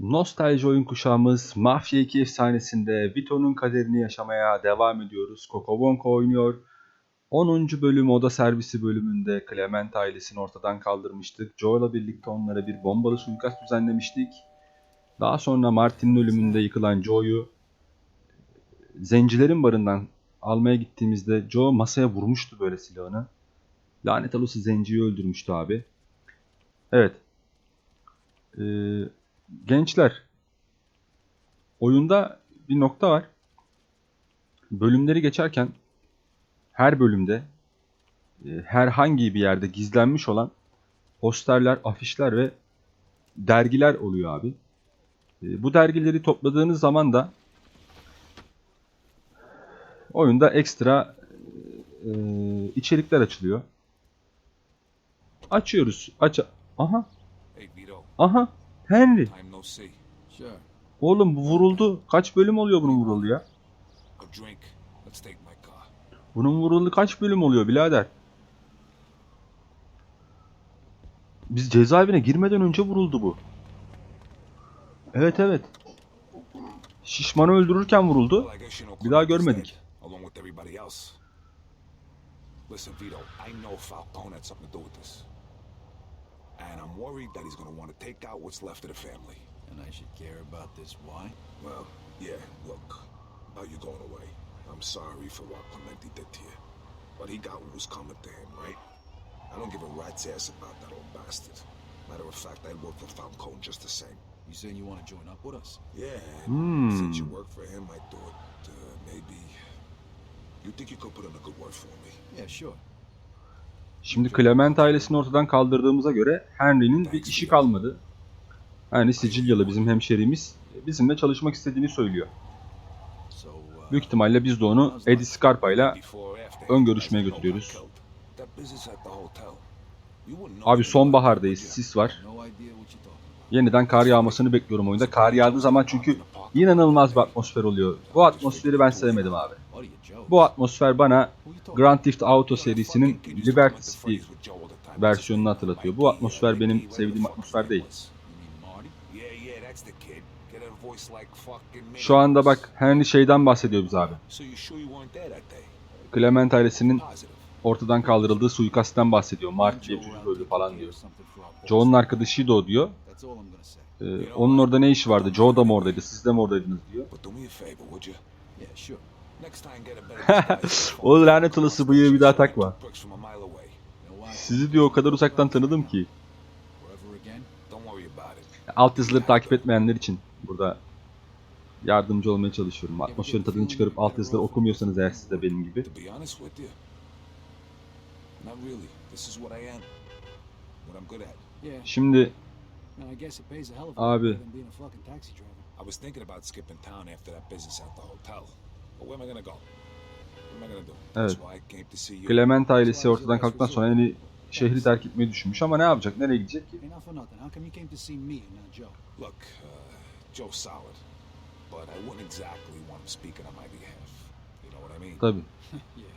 Nostalji oyun kuşağımız Mafya 2 efsanesinde Vito'nun kaderini yaşamaya devam ediyoruz. Coco Bonko oynuyor. 10. bölüm oda servisi bölümünde Clement ailesini ortadan kaldırmıştık. Joel'la birlikte onlara bir bombalı suikast düzenlemiştik. Daha sonra Martin'in ölümünde yıkılan Joe'yu zencilerin barından almaya gittiğimizde Joe masaya vurmuştu böyle silahını. Lanet olası zenciyi öldürmüştü abi. Evet. Ee, gençler. Oyunda bir nokta var. Bölümleri geçerken her bölümde e, herhangi bir yerde gizlenmiş olan posterler, afişler ve dergiler oluyor abi. E, bu dergileri topladığınız zaman da oyunda ekstra e, içerikler açılıyor. Açıyoruz. Aç. Aha. Aha. Henry. Oğlum bu vuruldu. Kaç bölüm oluyor bunun vuruldu ya? Bunun vuruldu kaç bölüm oluyor birader? Biz cezaevine girmeden önce vuruldu bu. Evet evet. Şişmanı öldürürken vuruldu. Bir daha görmedik. Listen, Vito, I know Falcone had something to do with this. And I'm worried that he's gonna want to take out what's left of the family. And I should care about this. Why? Well, yeah, look. About you going away. I'm sorry for what Clemente did to you. But he got what was coming to him, right? I don't give a rat's ass about that old bastard. Matter of fact, I'd work for Falcone just the same. You saying you want to join up with us? Yeah. Hmm. Since you work for him, I thought uh, maybe you think you could put in a good word for me. Yeah, sure. Şimdi Clement ailesini ortadan kaldırdığımıza göre Henry'nin bir işi kalmadı. Yani Sicilyalı bizim hemşerimiz bizimle çalışmak istediğini söylüyor. Büyük ihtimalle biz de onu Eddie Scarpa ile ön görüşmeye götürüyoruz. Abi sonbahardayız, sis var. Yeniden kar yağmasını bekliyorum oyunda. Kar yağdığı zaman çünkü inanılmaz bir atmosfer oluyor. Bu atmosferi ben sevmedim abi. What are you, Joe? Bu atmosfer bana Grand Theft Auto serisinin Liberty City versiyonunu hatırlatıyor. Bu atmosfer benim sevdiğim atmosfer değil. Şu anda bak Henry şeyden bahsediyor bize abi. Clement ailesinin ortadan kaldırıldığı suikastten bahsediyor. Mark diye çocuk öldü falan diyor. Joe'nun arkadaşıydı o diyor. Ee, onun orada ne işi vardı? Joe da mı oradaydı? Siz de mi oradaydınız diyor. O lanet olası bıyığı bir daha takma. Sizi diyor o kadar uzaktan tanıdım ki. Alt yazıları takip etmeyenler için burada yardımcı olmaya çalışıyorum. Atmosferin tadını çıkarıp alt yazıları okumuyorsanız eğer siz de benim gibi. To be honest with you, not really. This is what I am. What I'm good at. Yeah, Şimdi Abi. Evet. Clement ailesi ortadan kalktıktan sonra yani şehri terk etmeyi düşünmüş ama ne yapacak? Nereye gidecek ki? Joe? Look, uh, Joe's solid, but I wouldn't exactly want him speaking on my behalf. You know what I mean? Tabii.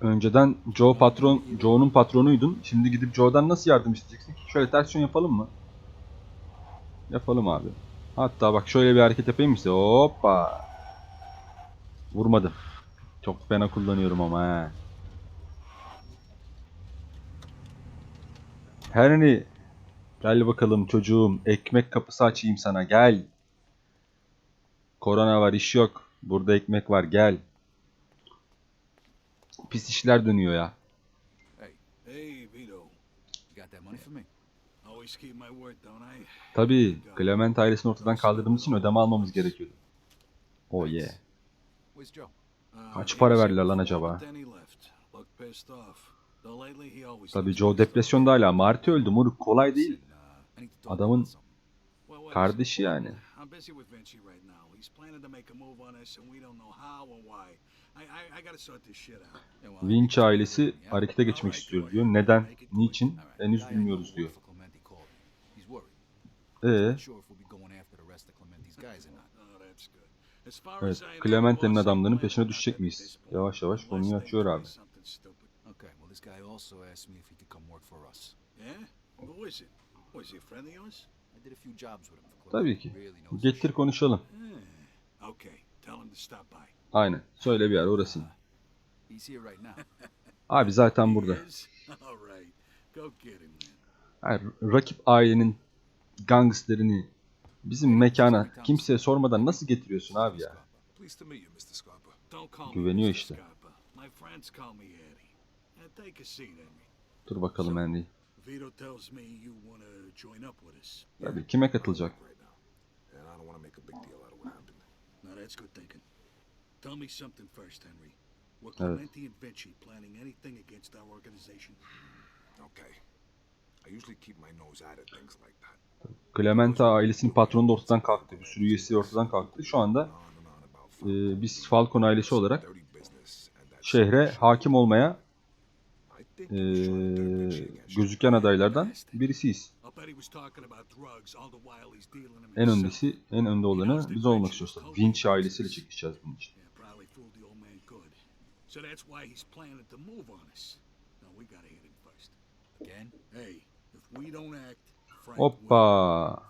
Önceden Joe patron, Joe'nun patronuydun. Şimdi gidip Joe'dan nasıl yardım isteyeceksin? Şöyle ters yön yapalım mı? Yapalım abi. Hatta bak şöyle bir hareket yapayım mı size? Hoppa. Vurmadı. Çok fena kullanıyorum ama he. Henry. Gel bakalım çocuğum. Ekmek kapısı açayım sana. Gel. Korona var iş yok. Burada ekmek var gel. Pis işler dönüyor ya. Hey, Vito. You got that money for me? Always keep my word, don't I? Tabii Clement ailesini ortadan kaldırdığımız için ödeme almamız gerekiyordu. Oh yeah. Where's Joe? Kaç para verdiler lan acaba? but Then he left. Looked pissed off. Though lately he always Tabii looks Joe depresyonda hala. Marty öldü moruk kolay değil. Adamın kardeşi yani. I'm busy with Vinci right now. He's planning to make a move on us and we don't know how or why. I, I, I gotta sort this shit out. Yeah, well, I Vinci think it's ailesi harekete geçmek istiyor diyor. Neden? Niçin? Henüz bilmiyoruz diyor. Ee, Evet Clemente'nin adamlarının peşine düşecek miyiz? Yavaş yavaş konuyu açıyor abi. Tabii ki. Getir konuşalım. Eh. Aynen. Söyle bir yer orası. He's here right now. Abi zaten burada. Hayır, rakip ailenin gangsterini bizim mekana kimseye sormadan nasıl getiriyorsun abi ya? Güveniyor işte. Dur bakalım us. Tabii kime katılacak? Evet. Okay. I usually keep my nose out of things like that. Clemente ailesinin patronu da ortadan kalktı. Bir sürü üyesi ortadan kalktı. Şu anda e, biz Falcon ailesi olarak şehre hakim olmaya e, gözüken adaylardan birisiyiz. En öndesi, en önde olanı biz olmak istiyoruz. Vinci ailesiyle çekişeceğiz bunun için. So that's why he's planning to move on us. No, we gotta hit him first. Again? Hey, if we don't act. Hoppa.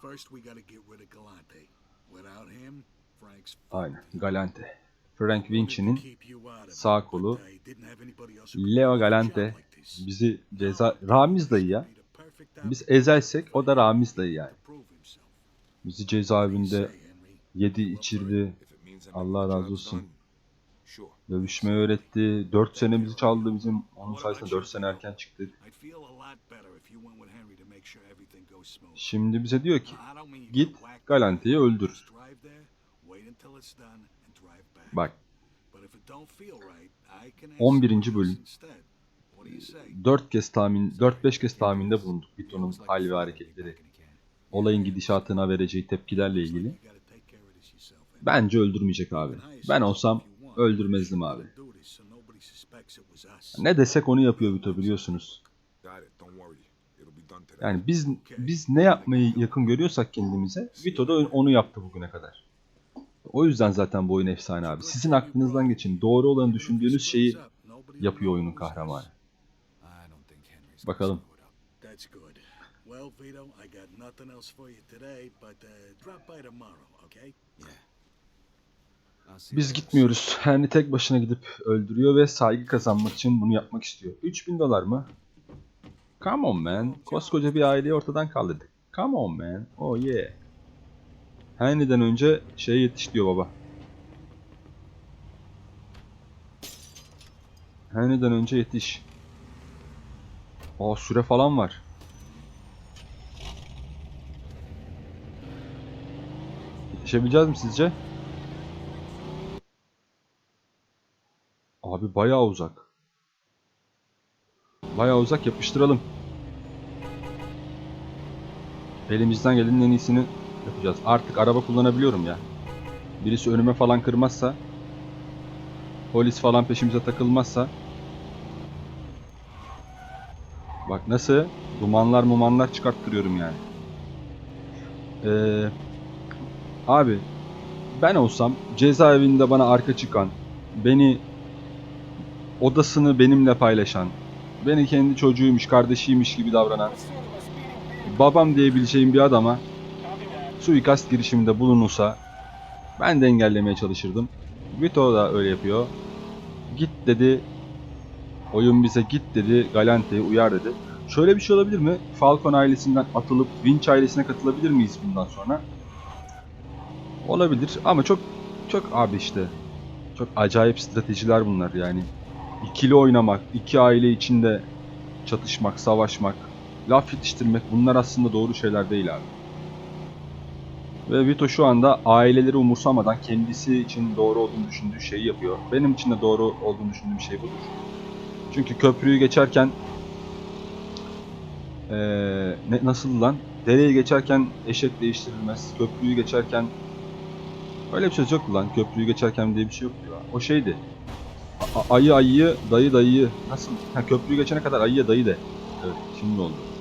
Aynen. Galante. Frank Vinci'nin sağ kolu Leo Galante bizi ceza... Ramiz dayı ya. Biz ezelsek o da Ramiz dayı yani. Bizi cezaevinde yedi içirdi. Allah razı olsun. Dövüşmeyi öğretti. 4 senemizi çaldı bizim. Onun sayesinde 4 sene erken çıktık. Şimdi bize diyor ki git Galante'yi öldür. Bak But if it don't feel right, I can ask 11. someone else bölüm. instead. What do you say? 4 kez tahmin, 4-5 kez tahminde bulunduk liked hal ve hareketleri. Olayın gidişatına vereceği tepkilerle ilgili. Bence öldürmeyecek abi. Ben olsam öldürmezdim abi. Ne desek onu yapıyor Vito biliyorsunuz. Yani biz biz ne yapmayı yakın görüyorsak kendimize Vito da onu yaptı bugüne kadar. O yüzden zaten bu oyun efsane abi. Sizin aklınızdan geçin. Doğru olanı düşündüğünüz şeyi yapıyor oyunun kahramanı. Bakalım. Well, Vito, I got nothing else for you today, but uh, drop by tomorrow, okay? Yeah. Biz gitmiyoruz. Henry tek başına gidip öldürüyor ve saygı kazanmak için bunu yapmak istiyor. 3000 dolar mı? Come on man. Koskoca bir aileyi ortadan kaldırdık. Come on man. Oh yeah. Henry'den önce şey yetiş diyor baba. Henry'den önce yetiş. Aa süre falan var. Yetişebileceğiz mi sizce? Abi bayağı uzak. Bayağı uzak yapıştıralım. Elimizden gelenin en iyisini yapacağız. Artık araba kullanabiliyorum ya. Birisi önüme falan kırmazsa polis falan peşimize takılmazsa Bak nasıl dumanlar mumanlar çıkarttırıyorum yani. Ee, abi ben olsam cezaevinde bana arka çıkan, beni odasını benimle paylaşan, beni kendi çocuğuymuş, kardeşiymiş gibi davranan, babam diyebileceğim bir adama suikast girişiminde bulunursa ben de engellemeye çalışırdım. Vito da öyle yapıyor. Git dedi. Oyun bize git dedi. Galante'yi uyar dedi. Şöyle bir şey olabilir mi? Falcon ailesinden atılıp Winch ailesine katılabilir miyiz bundan sonra? Olabilir ama çok çok abi işte çok acayip stratejiler bunlar yani. İkili oynamak, iki aile içinde çatışmak, savaşmak, laf yetiştirmek bunlar aslında doğru şeyler değil abi. Ve Vito şu anda aileleri umursamadan kendisi için doğru olduğunu düşündüğü şeyi yapıyor. Benim için de doğru olduğunu düşündüğüm şey budur. Çünkü köprüyü geçerken eee ne, nasıl lan? Dereyi geçerken eşek değiştirilmez. Köprüyü geçerken öyle bir söz yok lan. Köprüyü geçerken diye bir şey yok ya. O şeydi. A- ayı ayıyı, dayı dayıyı. Nasıl? Ha, köprüyü geçene kadar ayıya dayı de. Evet, şimdi oldu.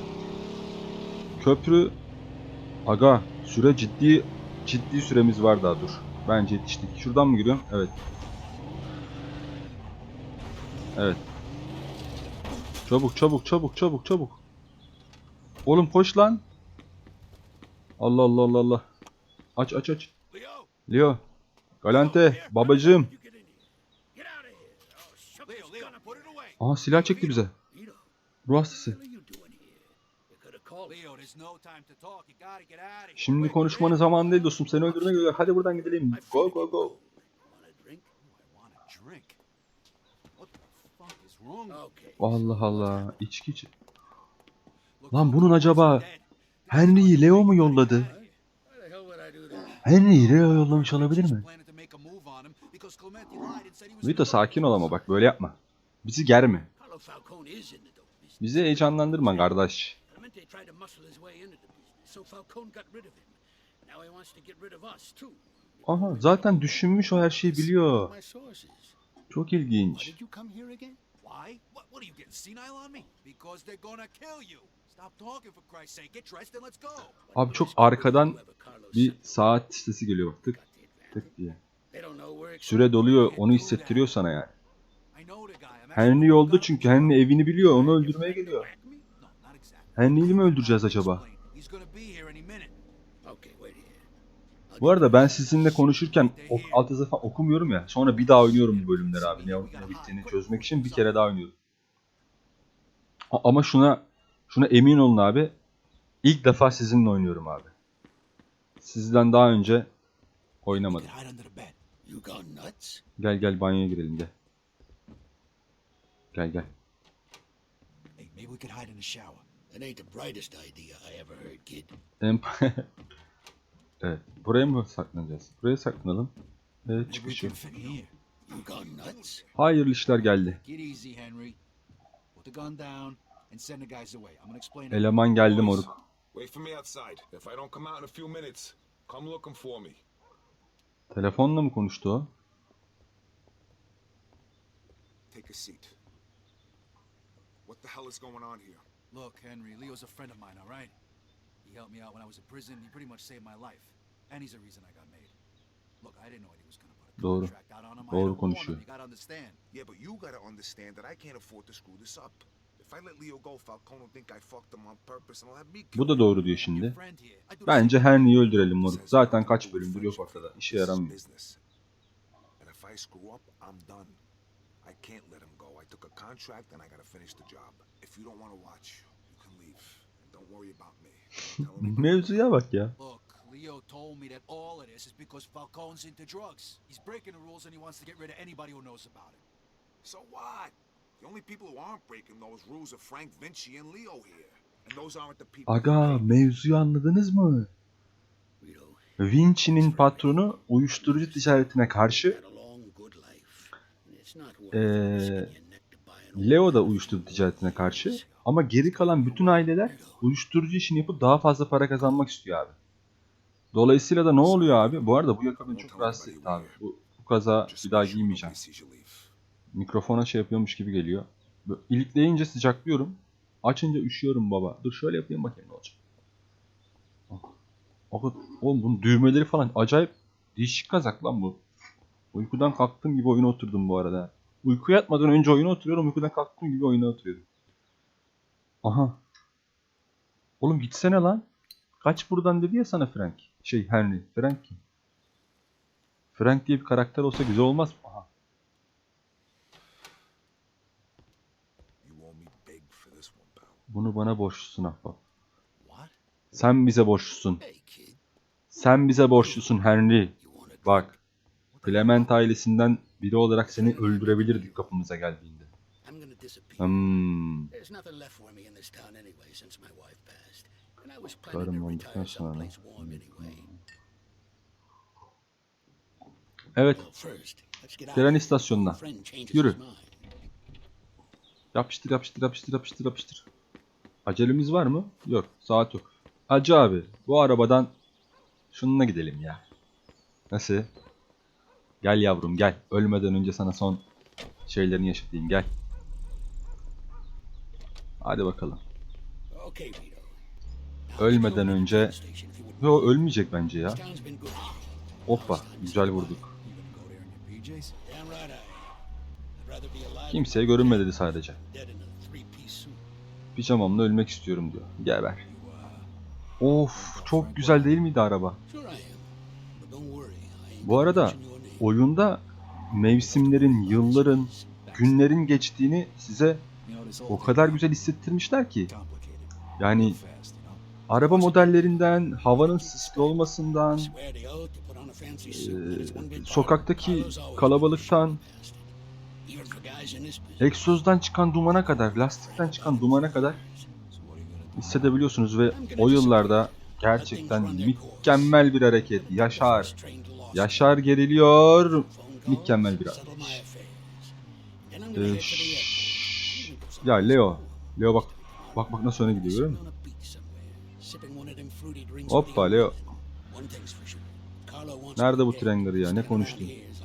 Köprü Aga süre ciddi ciddi süremiz var daha dur. Bence yetiştik. Şuradan mı giriyorum? Evet. Evet. Çabuk çabuk çabuk çabuk çabuk. Oğlum koş lan. Allah Allah Allah Allah. Aç aç aç. Leo. Galante. Babacığım. Aha silah çekti bize. Ruh hastası. Şimdi konuşmanın zamanı değil dostum. Seni öldürmeye geliyor. Hadi buradan gidelim. Go go go. Allah Allah. İçki iç. Look, Lan bunun acaba. Henry'yi Leo mu yolladı? Henry'yi Leo yollamış olabilir mi? Vito sakin ol ama bak böyle yapma. Bizi germe. Bizi heyecanlandırma kardeş. Clemente tried to muscle his way into the business, so Falcone got rid of him. Now he wants to get rid of us too. Aha zaten düşünmüş o her şeyi biliyor. Çok Why ilginç. did you come here again? Why? What, what are you getting senile on me? Because they're gonna kill you. Stop talking for Christ's sake. Get dressed and let's go. Abi çok arkadan bir saat sesi geliyor bak tık tık diye. Süre doluyor onu hissettiriyor sana yani. Henry yolda çünkü Henry evini biliyor onu öldürmeye geliyor. Henry'yi mi öldüreceğiz acaba? Bu arada ben sizinle konuşurken ok, alt yazı falan okumuyorum ya. Sonra bir daha oynuyorum bu bölümleri abi. Ne, ne bittiğini çözmek için bir kere daha oynuyorum. A- ama şuna şuna emin olun abi. İlk defa sizinle oynuyorum abi. Sizden daha önce oynamadım. Gel gel banyoya girelim gel. Gel gel. Maybe we could hide in the shower. That ain't the brightest idea I ever heard, kid. Evet. Buraya mı saklanacağız? Buraya saklanalım. Evet Maybe we çıkış can yok. fit in here. You gone nuts? Hayırlı işler geldi. Get easy, Henry. Put the gun down and send the guys away. I'm gonna explain. it. Eleman geldi moruk. Wait for me outside. If I don't come out in a few minutes, come looking for me. Telefonla mı konuştu o? Take a seat. What the hell is going on here? Look, Henry, Leo's a friend of mine, all right? He helped me out when I was in prison. He pretty much saved my life. And he's the reason I got made. Look, I didn't know he was gonna put a Doğru. contract out on him. I Doğru konuşuyor. him. You gotta understand. Yeah, but you gotta understand that I can't afford to screw this up. If I let Leo go, Falcone will think I fucked him on purpose and he'll have me Bu da doğru diyor Your şimdi. friend here. I do the Bence same. Henry'yi öldürelim moruk. Zaten kaç but bölümdür yok ortada. İşe yaramıyor. business. And if I screw up, I'm done. I can't let him go. I took a contract and I gotta finish the job. If you don't want to watch, you can leave. And don't worry about me. Mevzuya bak ya. Look, Leo told me that all of this is because Falcone's into drugs. He's breaking the rules and he wants to get rid of anybody who knows about it. So what? The only people who aren't breaking those rules are Frank Vinci and Leo here. And those aren't the people. Aga mevzuyu anladınız mı? Vinci'nin patronu uyuşturucu ticaretine karşı had a long, good life. And it's not worth Ee, risking your neck to buy an Leo da uyuşturucu ticaretine karşı ama geri kalan bütün aileler uyuşturucu işini yapıp daha fazla para kazanmak istiyor abi. Dolayısıyla da ne oluyor abi? Bu arada bu yaka çok rahatsız etti abi. Bu, bu kaza bir daha giymeyeceğim. Mikrofona şey yapıyormuş gibi geliyor. Böyle ilikleyince sıcaklıyorum. Açınca üşüyorum baba. Dur şöyle yapayım bakayım ne olacak. Bak. Bak, Oğlum bunun düğmeleri falan acayip değişik kazak lan bu. Uykudan kalktığım gibi oyuna oturdum bu arada. Uyku yatmadan önce oyuna oturuyorum. Uykudan kalktığım gibi oyuna oturuyorum. Aha. Oğlum gitsene lan. Kaç buradan dedi ya sana Frank. Şey Henry. Frank kim? Frank diye bir karakter olsa güzel olmaz mı? Aha. Bunu bana borçlusun ahbap. Sen bize borçlusun. Sen bize borçlusun Henry. Bak. Clement ailesinden biri olarak seni öldürebilirdik kapımıza geldiğinde. Hmm. Karım olduktan sonra. Evet. Tren istasyonuna. Yürü. Yapıştır yapıştır yapıştır yapıştır yapıştır. Acelemiz var mı? Yok. Saat yok. Hacı abi bu arabadan şununla gidelim ya. Nasıl? Gel yavrum gel. Ölmeden önce sana son şeylerini yaşatayım gel. Hadi bakalım. Ölmeden önce... Yo ölmeyecek bence ya. Hoppa güzel vurduk. Kimseye görünme dedi sadece. Pijamamla ölmek istiyorum diyor. Geber. Of çok güzel değil miydi araba? Bu arada. Oyunda mevsimlerin, yılların, günlerin geçtiğini size o kadar güzel hissettirmişler ki. Yani araba modellerinden, havanın sisli olmasından, of sokaktaki kalabalıktan, egzozdan çıkan dumana kadar, lastikten çıkan dumana kadar hissedebiliyorsunuz ve o yıllarda gerçekten mükemmel bir hareket. Yaşar, Yaşar geriliyor. Mükemmel bir hareket. Ee, şşş. ya Leo, Leo bak, bak bak nasıl öne gidiyor görüyor musun? Hoppa Leo. Nerede bu tren garı ya? Ne konuştun? Pointless.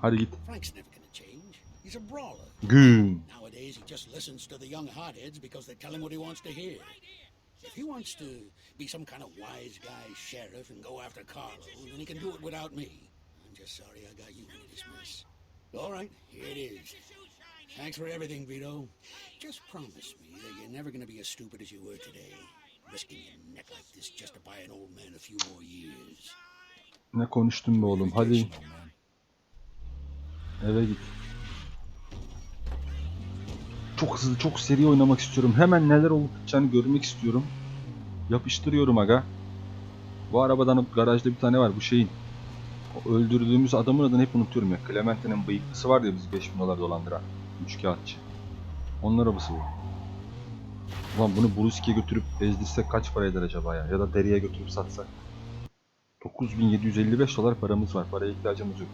Hadi git. He's a brawler. Güm. Nowadays, he just listens to the young hotheads because they tell him what he wants to hear. If he wants to be some kind of wise guy sheriff and go after Carlo, then he can do it without me. I'm just sorry I got you into this mess. All right, here it is. Thanks for everything, Vito. Just promise me that you're never going to be as stupid as you were today, risking your neck like this just to buy an old man a few more years. Ne konuştun be oğlum? Hadi eve git. Çok hızlı, çok seri oynamak istiyorum. Hemen neler biteceğini görmek istiyorum. Yapıştırıyorum aga. Bu arabadan garajda bir tane var bu şeyin. O öldürdüğümüz adamın adını hep unutuyorum ya. Clementine'in bıyıklısı var ya biz 5000 dolar dolandıran. Üçkağıtçı. Onun arabası bu. Ulan bunu Bruski'ye götürüp ezdirsek kaç para eder acaba ya? Ya da deriye götürüp satsak. 9755 dolar paramız var. Paraya ihtiyacımız yok.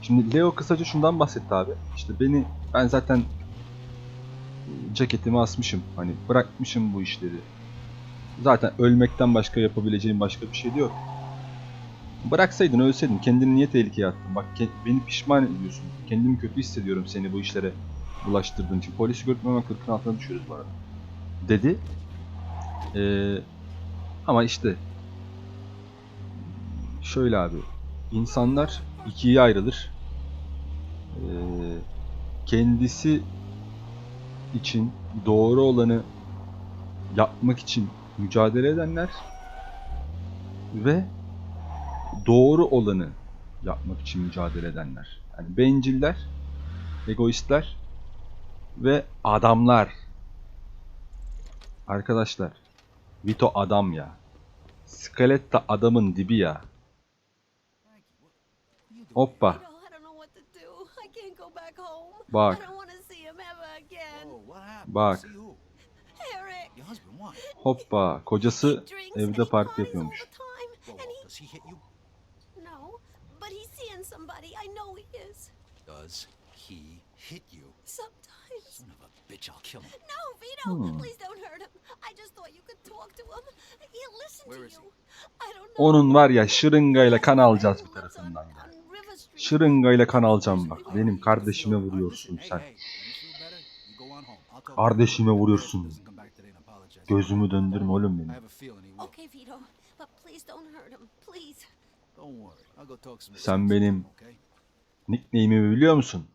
Şimdi Leo kısaca şundan bahsetti abi. İşte beni ben zaten ceketimi asmışım. Hani bırakmışım bu işleri. Zaten ölmekten başka yapabileceğim başka bir şey yok. Bıraksaydın ölseydin kendini niye tehlikeye attın? Bak beni pişman ediyorsun. Kendimi kötü hissediyorum seni bu işlere bulaştırdığın için. Polisi görüp hemen 40'ın altına düşüyoruz bu arada. Dedi. Ee, ama işte şöyle abi. insanlar ikiye ayrılır. Ee, kendisi için doğru olanı yapmak için mücadele edenler ve doğru olanı yapmak için mücadele edenler. Yani benciller, egoistler ve adamlar. Arkadaşlar, Vito adam ya. Skeletta adamın dibi ya. Hoppa. You Bak. Hoppa. Kocası evde parti yapıyormuş. the time, Whoa, and whoa, he does he hit you? no, but he's seeing somebody. I know he is. Does he hit you? Sometimes. Son of a bitch, I'll kill him. No, Vito, Hmm. please don't hurt him. I just thought you could talk to him. He'll listen Where to is you. I don't know. Onun var ya şırıngayla kan alacağız bir tarafından. ya. Şırıngayla kan alacağım bak. Benim kardeşime vuruyorsun sen. hey, when you feel better, you go on home. I'll talk to Kardeşime vuruyorsun. Gözümü döndürme oğlum benim. Sen benim? Nickname'imi biliyor musun?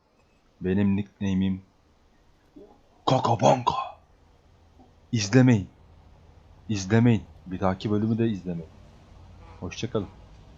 Benim nickname'im Kokobonko. İzlemeyin. İzlemeyin. Bir dahaki bölümü de izlemeyin. Hoşçakalın.